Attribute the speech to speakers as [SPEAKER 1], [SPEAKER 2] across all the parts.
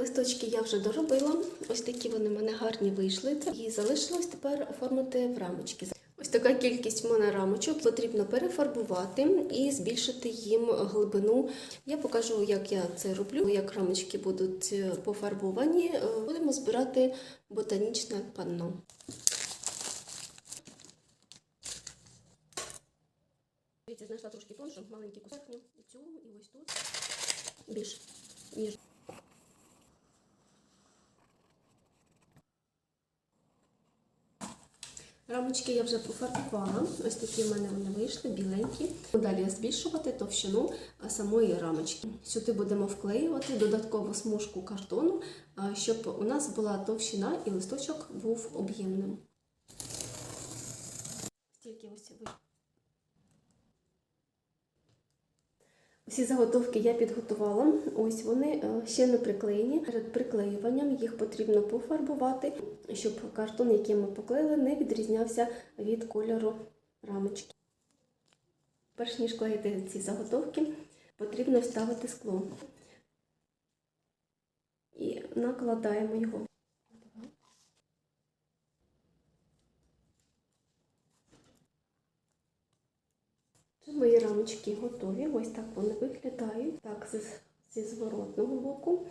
[SPEAKER 1] Листочки я вже доробила. Ось такі вони в мене гарні вийшли. І залишилось тепер оформити в рамочки. Ось така кількість в мене рамочок потрібно перефарбувати і збільшити їм глибину. Я покажу, як я це роблю, як рамочки будуть е, пофарбовані. Е, Будемо збирати ботанічне панно. Дивіться, знайшла трошки тоншу, маленькі кусочки. І цю, і ось тут. Більш ніж. Рамочки я вже пофарбувала. Ось такі в мене вони вийшли, біленькі. Далі збільшувати товщину самої рамочки. Сюди будемо вклеювати додаткову смужку картону, щоб у нас була товщина і листочок був об'ємним. Стільки ось Всі заготовки я підготувала. Ось вони е, ще не приклеєні. Перед приклеюванням їх потрібно пофарбувати, щоб картон, який ми поклеїли, не відрізнявся від кольору рамочки. Перш ніж клеїти ці заготовки, потрібно вставити скло і накладаємо його. Мої рамочки готові. Ось так вони виглядають. Так, зі, зворотного боку.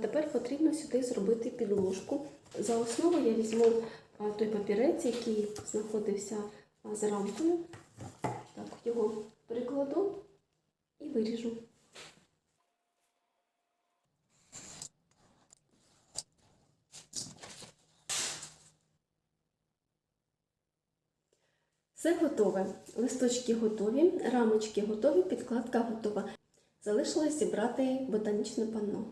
[SPEAKER 1] Тепер потрібно сюди зробити підложку. За основу я візьму той папірець, який знаходився з рамкою. Так, його прикладу і виріжу. Все готове. Листочки готові, рамочки готові, підкладка готова. Залишилось зібрати ботанічне панно.